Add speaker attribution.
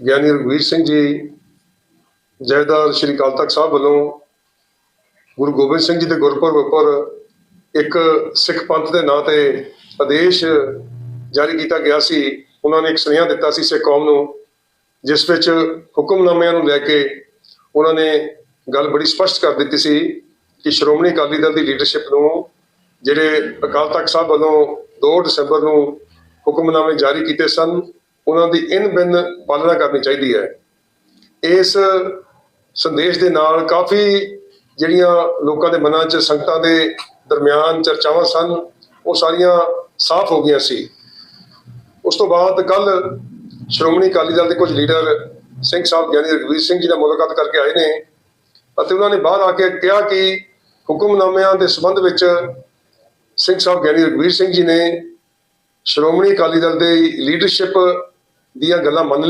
Speaker 1: ਗਿਆਨੀ ਰਘਵੀਰ ਸਿੰਘ ਜੀ ਜੈਦਾਰ ਸ਼੍ਰੀ ਅਕਾਲ ਤਖਤ ਸਾਹਿਬ ਵੱਲੋਂ ਗੁਰੂ ਗੋਬਿੰਦ ਸਿੰਘ ਜੀ ਦੇ ਗੁਰਪੁਰਬ ਉੱਪਰ ਇੱਕ ਸਿੱਖ ਪੰਥ ਦੇ ਨਾਂ ਤੇ ਆਦੇਸ਼ ਜਾਰੀ ਕੀਤਾ ਗਿਆ ਸੀ। ਉਹਨਾਂ ਨੇ ਇੱਕ ਸੁਨੇਹਾ ਦਿੱਤਾ ਸੀ ਸਿੱਖ ਕੌਮ ਨੂੰ, ਜਿਸ ਵਿੱਚ ਹੁਕਮਨਾਮਿਆਂ ਨੂੰ ਲੈ ਕੇ ਉਹਨਾਂ ਨੇ ਗੱਲ ਬੜੀ ਸਪਸ਼ਟ ਕਰ ਦਿੱਤੀ ਸੀ ਕਿ ਸ਼੍ਰੋਮਣੀ ਅਕਾਲੀ ਦਲ ਦੀ ਲੀਡਰਸ਼ਿਪ ਨੂੰ, ਜਿਹੜੇ ਅਕਾਲ ਤਖਤ ਸਾਹਿਬ ਵੱਲੋਂ 2 ਦਸੰਬਰ ਨੂੰ ਹੁਕਮਨਾਮੇ ਜਾਰੀ ਕੀਤੇ ਸਨ ਉਹਨਾਂ ਦੀ ਇਨ ਬਿਨ ਪਾਲਣਾ ਕਰਨੀ ਚਾਹੀਦੀ ਹੈ। ਇਸ ਸੰਦੇਸ਼ ਦੇ ਨਾਲ ਕਾਫੀ ਜਿਹੜੀਆਂ ਲੋਕਾਂ ਦੇ ਮਨਾਂ 'ਚ ਸੰਗਤਾਂ ਦੇ ਦਰਮਿਆਨ ਚਰਚਾਵਾਂ ਸਨ, ਉਹ ਸਾਰੀਆਂ ਸਾਫ਼ ਹੋ ਗਈਆਂ ਸੀ। ਉਸ ਤੋਂ ਬਾਅਦ ਕੱਲ ਸ਼੍ਰੋਮਣੀ ਅਕਾਲੀ ਦਲ ਦੇ ਕੁਝ ਲੀਡਰ ਸਿੰਘ ਸਾਹਿਬ ਗਿਆਨੀ ਰਘਵੀਰ ਸਿੰਘ ਜੀ ਨਾਲ ਮੁਲਾਕਾਤ ਕਰਕੇ ਆਏ ਨੇ ਅਤੇ ਉਹਨਾਂ ਨੇ ਬਾਹਰ ਆ ਕੇ ਕਿਹਾ ਕਿ ਹੁਕਮਨਾਮਿਆਂ ਦੇ ਸੰਬੰਧ ਵਿੱਚ ਸਿੰਘ ਸਾਹਿਬ ਗਿਆਨੀ ਰਘਵੀਰ ਸਿੰਘ ਜੀ ਨੇ ਸ਼੍ਰੋਮਣੀ ਅਕਾਲੀ ਦਲ ਦੇ ਲੀਡਰਸ਼ਿਪ ਦੀਆਂ ਗੱਲਾਂ ਮੰਨ ਲਈਆਂ।